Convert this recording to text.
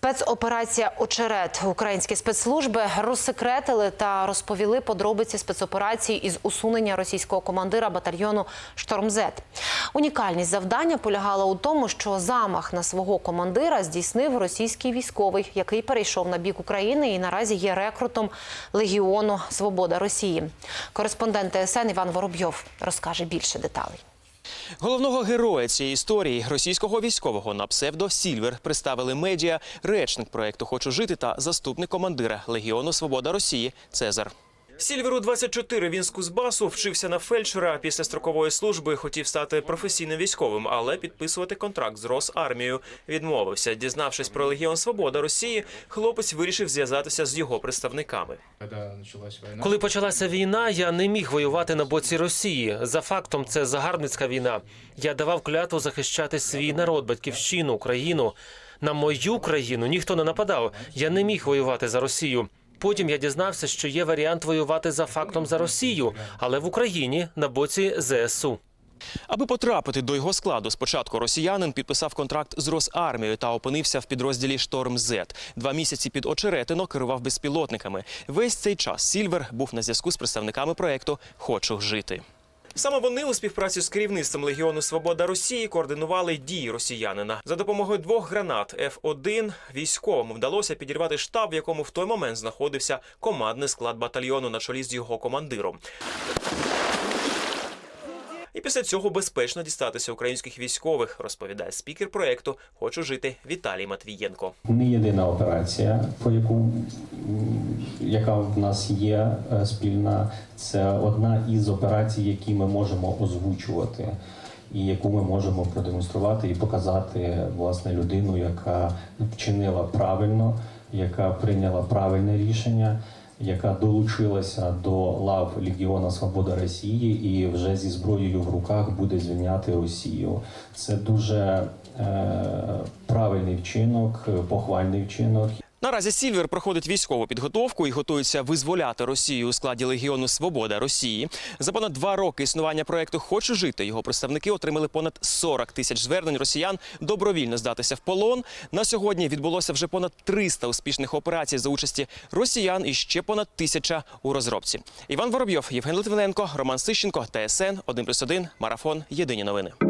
Спецоперація Очерет. Українські спецслужби розсекретили та розповіли подробиці спецоперації із усунення російського командира батальйону Штормзет. Унікальність завдання полягала у тому, що замах на свого командира здійснив російський військовий, який перейшов на бік України і наразі є рекрутом Легіону Свобода Росії. Кореспондент ТСН Іван Воробйов розкаже більше деталей. Головного героя цієї історії російського військового на псевдо Сільвер представили медіа, речник проекту Хочу жити та заступник командира Легіону Свобода Росії Цезар. Сільверу 24, він з Кузбасу, вчився на фельдшера. Після строкової служби хотів стати професійним військовим, але підписувати контракт з Росармією відмовився. Дізнавшись про Легіон Свобода Росії, хлопець вирішив зв'язатися з його представниками. Коли почалася війна, я не міг воювати на боці Росії. За фактом, це загарбницька війна. Я давав клятву захищати свій народ, батьківщину, Україну. На мою країну ніхто не нападав. Я не міг воювати за Росію. Потім я дізнався, що є варіант воювати за фактом за Росію, але в Україні на боці ЗСУ. Аби потрапити до його складу, спочатку росіянин підписав контракт з Росармією та опинився в підрозділі Шторм Зет. Два місяці під очеретино керував безпілотниками. Весь цей час Сільвер був на зв'язку з представниками проекту Хочу жити. Саме вони у співпраці з керівництвом Легіону Свобода Росії координували дії росіянина. За допомогою двох гранат F1 військовому вдалося підірвати штаб, в якому в той момент знаходився командний склад батальйону на чолі з його командиром. І після цього безпечно дістатися українських військових, розповідає спікер проекту Хочу жити Віталій Матвієнко. Не єдина операція, по яку яка в нас є е, спільна, це одна із операцій, які ми можемо озвучувати, і яку ми можемо продемонструвати і показати власне людину, яка вчинила правильно, яка прийняла правильне рішення. Яка долучилася до лав Легіона Свобода Росії і вже зі зброєю в руках буде звільняти Росію. Це дуже е, правильний вчинок, похвальний вчинок. Наразі Сільвер проходить військову підготовку і готується визволяти Росію у складі Легіону Свобода Росії. За понад два роки існування проекту Хочу жити. Його представники отримали понад 40 тисяч звернень росіян добровільно здатися в полон. На сьогодні відбулося вже понад 300 успішних операцій за участі росіян і ще понад тисяча у розробці. Іван Воробйов, Євген Литвиненко, Роман Сищенко, ТСН 1+,1, Марафон. Єдині новини.